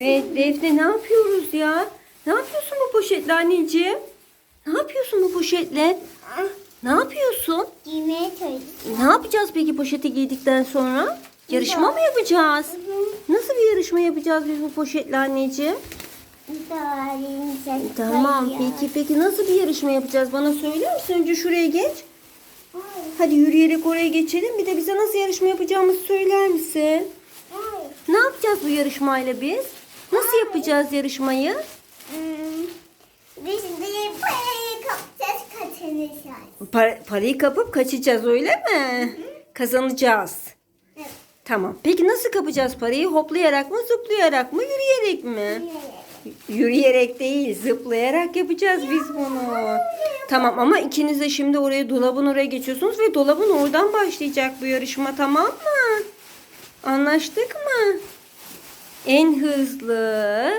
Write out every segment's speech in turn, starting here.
Evet Defne ne yapıyoruz ya? Ne yapıyorsun bu poşetle anneciğim? Ne yapıyorsun bu poşetle? Ne yapıyorsun? Giymeye çalışıyorum. Ne yapacağız peki poşeti giydikten sonra? Yarışma mı yapacağız? Nasıl bir yarışma yapacağız biz bu poşetle anneciğim? Tamam peki peki nasıl bir yarışma yapacağız? Bana söyler misin? Önce şuraya geç. Hadi yürüyerek oraya geçelim. Bir de bize nasıl yarışma yapacağımızı söyler misin? Ne yapacağız bu yarışmayla biz? Nasıl yapacağız yarışmayı? Hmm. Biz de parayı kapacağız kaçınacağız. Par- parayı kapıp kaçacağız öyle mi? Kazanacağız. Evet. Tamam. Peki nasıl kapacağız parayı? Hoplayarak mı, zıplayarak mı, yürüyerek mi? Yürüyerek değil, zıplayarak yapacağız biz bunu. Tamam ama ikiniz de şimdi oraya dolabın oraya geçiyorsunuz ve dolabın oradan başlayacak bu yarışma tamam mı? Anlaştık mı? En hızlı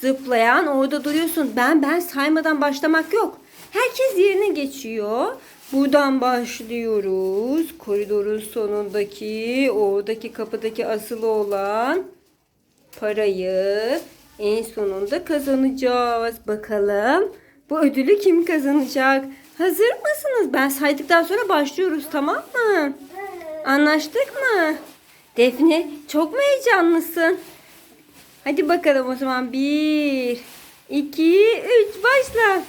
zıplayan orada duruyorsun. Ben ben saymadan başlamak yok. Herkes yerine geçiyor. Buradan başlıyoruz. Koridorun sonundaki, oradaki kapıdaki asılı olan parayı en sonunda kazanacağız. Bakalım bu ödülü kim kazanacak? Hazır mısınız? Ben saydıktan sonra başlıyoruz tamam mı? Anlaştık mı? Defne çok mu heyecanlısın? Hadi bakalım o zaman. Bir, iki, üç başla.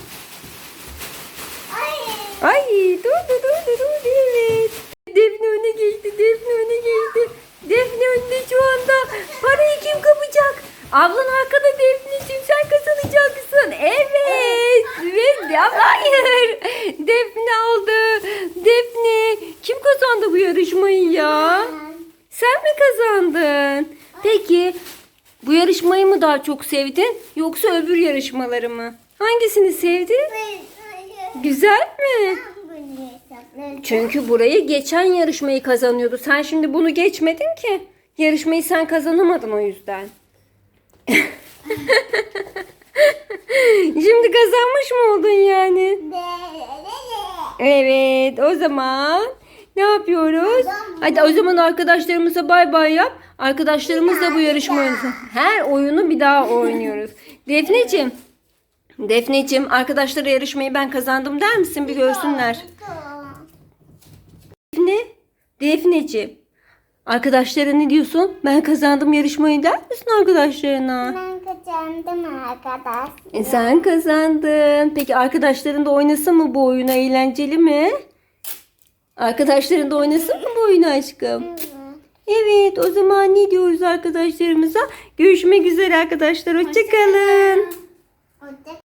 Ay. Ay dur dur dur dur dur evet. Defne öne geçti. Defne öne geçti. Defne önde şu anda. Parayı kim kapacak? Ablan arkada Defneciğim sen kazanacaksın. Evet. Evet. Ya, hayır. Defne aldı. Defne. Kim kazandı bu yarışmayı ya? Sen mi kazandın? Peki bu yarışmayı mı daha çok sevdin yoksa öbür yarışmaları mı? Hangisini sevdin? Güzel mi? Çünkü burayı geçen yarışmayı kazanıyordu. Sen şimdi bunu geçmedin ki. Yarışmayı sen kazanamadın o yüzden. şimdi kazanmış mı oldun yani? Evet o zaman ne yapıyoruz? Hadi o zaman arkadaşlarımıza bay bay yap. Arkadaşlarımızla bu yarışma oynasın. Her oyunu bir daha oynuyoruz. Defneciğim. Defneciğim arkadaşlara yarışmayı ben kazandım der misin bir görsünler. Defne. Defneciğim. Arkadaşlara ne diyorsun? Ben kazandım yarışmayı der misin arkadaşlarına? Ben kazandım arkadaş. E, sen kazandın. Peki arkadaşların da oynasın mı bu oyunu? Eğlenceli mi? Arkadaşların da oynasın mı bu oyunu aşkım? Evet Evet o zaman ne diyoruz arkadaşlarımıza? Görüşmek üzere arkadaşlar. Hoşçakalın. Hoşça